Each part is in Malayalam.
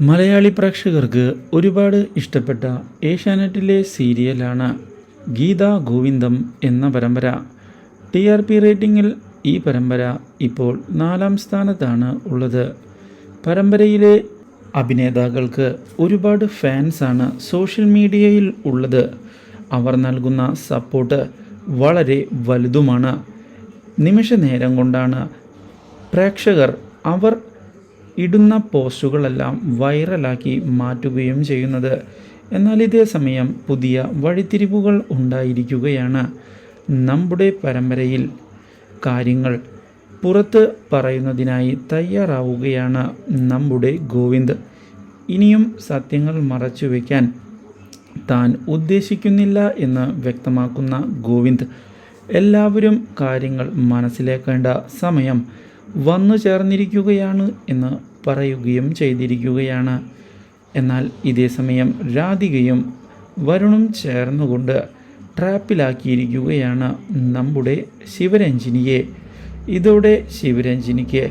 മലയാളി പ്രേക്ഷകർക്ക് ഒരുപാട് ഇഷ്ടപ്പെട്ട ഏഷ്യാനെറ്റിലെ സീരിയലാണ് ഗീതാ ഗോവിന്ദം എന്ന പരമ്പര. ടി ആർ പി റേറ്റിംഗിൽ ഈ പരമ്പര ഇപ്പോൾ നാലാം സ്ഥാനത്താണ് ഉള്ളത്. പരമ്പരയിലെ അഭിനേതാക്കൾക്ക് ഒരുപാട് ഫാൻസാണ് സോഷ്യൽ മീഡിയയിൽ ഉള്ളത്. അവർ നൽകുന്ന സപ്പോർട്ട് വളരെ വലുതുമാണ്. നിമിഷ നേരം കൊണ്ടാണ് പ്രേക്ഷകർ അവർ ഇടുന്ന പോസ്റ്റുകളെല്ലാം വൈറലാക്കി മാറ്റുകയും ചെയ്യുന്നത്. എന്നാൽ ഇതേ സമയം പുതിയ വഴിത്തിരിവുകൾ ഉണ്ടായിരിക്കുകയാണ് നമ്മുടെ പരമ്പരയിൽ. കാര്യങ്ങൾ പുറത്ത് പറയുന്നതിനായി തയ്യാറാവുകയാണ് നമ്മുടെ ഗോവിന്ദ്. ഇനിയും സത്യങ്ങൾ മറച്ചു വയ്ക്കാൻ താൻ ഉദ്ദേശിക്കുന്നില്ല എന്ന് വ്യക്തമാക്കുന്ന ഗോവിന്ദ്. എല്ലാവരും കാര്യങ്ങൾ മനസ്സിലാക്കേണ്ട സമയം വന്നു ചേർന്നിരിക്കുകയാണ് എന്ന് പറയുകയും ചെയ്തിരിക്കുകയാണ്. എന്നാൽ ഇതേ സമയം രാധികയും വരുണും ചേർന്നുകൊണ്ട് ട്രാപ്പിലാക്കിയിരിക്കുകയാണ് നമ്മുടെ ശിവരഞ്ജിനിയെ. ഇതോടെ ശിവരഞ്ജിനിക്ക്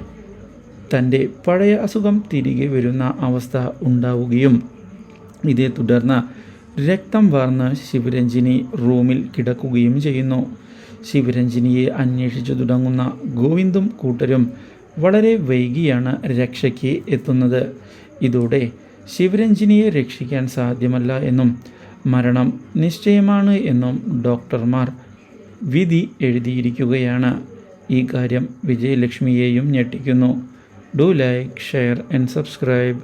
തന്റെ പഴയ അസുഖം തിരികെ വരുന്ന അവസ്ഥ ഉണ്ടാവുകയും ഇതേ തുടർന്ന് രക്തം വാർന്ന് ശിവരഞ്ജിനി റൂമിൽ കിടക്കുകയും ചെയ്യുന്നു. ശിവരഞ്ജിനിയെ അന്വേഷിച്ചു തുടങ്ങുന്ന ഗോവിന്ദും കൂട്ടരും വളരെ വൈകിയാണ് രക്ഷയ്ക്ക് എത്തുന്നത്. ഇതോടെ ശിവരഞ്ജിനിയെ രക്ഷിക്കാൻ സാധ്യമല്ല എന്നും മരണം നിശ്ചയമാണ് എന്നും ഡോക്ടർമാർ വിധി എഴുതിയിരിക്കുകയാണ്. ഈ കാര്യം വിജയലക്ഷ്മിയെയും ഞെട്ടിക്കുന്നു. Do like share and subscribe.